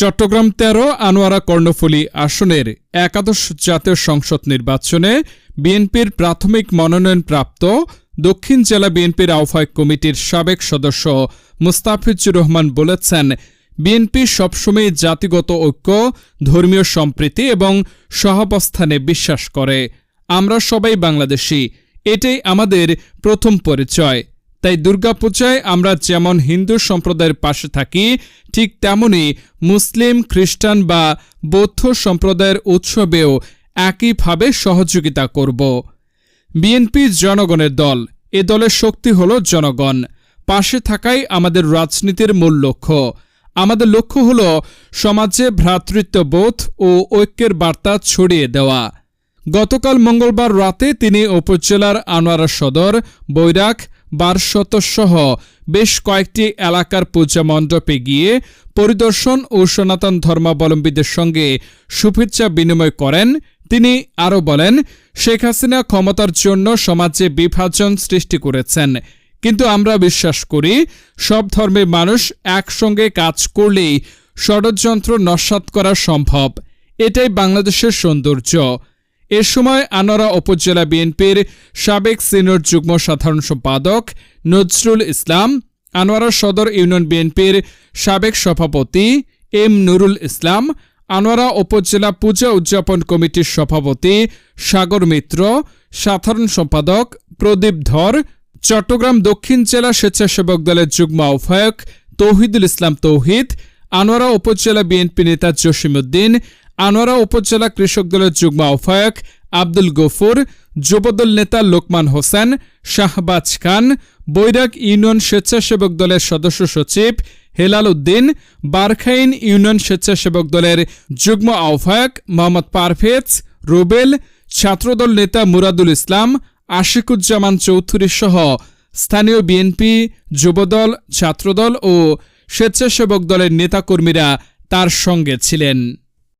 চট্টগ্রাম তেরো, আনোয়ারা কর্ণফুলী আসনের একাদশ জাতীয় সংসদ নির্বাচনে বিএনপির প্রাথমিক মনোনয়নপ্রাপ্ত দক্ষিণ জেলা বিএনপির আহ্বায়ক কমিটির সাবেক সদস্য মুস্তাফিজুর রহমান বলেছেন, বিএনপি সবসময় জাতিগত ঐক্য, ধর্মীয় সম্প্রীতি এবং সহাবস্থানে বিশ্বাস করে। আমরা সবাই বাংলাদেশি। এটাই আমাদের প্রথম পরিচয়। তাই দুর্গাপূজায় আমরা যেমন হিন্দু সম্প্রদায়ের পাশে থাকি, ঠিক তেমনি মুসলিম, খ্রিস্টান বা বৌদ্ধ সম্প্রদায়ের উৎসবেও একইভাবে সহযোগিতা করব। বিএনপি জনগণের দল, এ দলের শক্তি হল জনগণ। পাশে থাকাই আমাদের রাজনীতির মূল লক্ষ্য। আমাদের লক্ষ্য হল সমাজে ভ্রাতৃত্ববোধ ও ঐক্যের বার্তা ছড়িয়ে দেওয়া। গতকাল মঙ্গলবার রাতে তিনি উপজেলার আনোয়ারা সদর বৈরাক বারশতসহ বেশ কয়েকটি এলাকার পূজা মণ্ডপে গিয়ে পরিদর্শন ও সনাতন ধর্মাবলম্বীদের সঙ্গে শুভেচ্ছা বিনিময় করেন। তিনি আরও বলেন, শেখ হাসিনা ক্ষমতার জন্য সমাজে বিভাজন সৃষ্টি করেছেন। কিন্তু আমরা বিশ্বাস করি, সব ধর্মের মানুষ একসঙ্গে কাজ করলেই ষড়যন্ত্র নস্বাত করা সম্ভব। এটাই বাংলাদেশের সৌন্দর্য। এ সময় আনোয়ারা উপজেলা বিএনপির সাবেক সিনিয়র যুগ্ম সাধারণ সম্পাদক নজরুল ইসলাম, আনোয়ারা সদর ইউনিয়ন বিএনপির সাবেক সভাপতি এম নুরুল ইসলাম, আনোয়ারা উপজেলা পূজা উদযাপন কমিটির সভাপতি সাগর মিত্র, সাধারণ সম্পাদক প্রদীপ ধর, চট্টগ্রাম দক্ষিণ জেলা স্বেচ্ছাসেবক দলের যুগ্ম আহ্বায়ক তৌহিদুল ইসলাম তৌহিদ, আনোয়ারা উপজেলা বিএনপি নেতা জসিমউদ্দিন আনোয়ারা উপজেলা কৃষক দলের যুগ্ম আহ্বায়ক আব্দুল গফুর, যুবদল নেতা লোকমান হোসেন, শাহবাজ খান, বৈরাগ ইউনিয়ন স্বেচ্ছাসেবক দলের সদস্য সচিব হেলাল উদ্দিন, বারখাইন ইউনিয়ন স্বেচ্ছাসেবক দলের যুগ্ম আহ্বায়ক মোহাম্মদ পারভেজ, রুবেল, ছাত্রদল নেতা মুরাদুল ইসলাম, আশিকুজ্জামান চৌধুরী সহ স্থানীয় বিএনপি, যুবদল, ছাত্রদল ও স্বেচ্ছাসেবক দলের নেতাকর্মীরা তার সঙ্গে ছিলেন।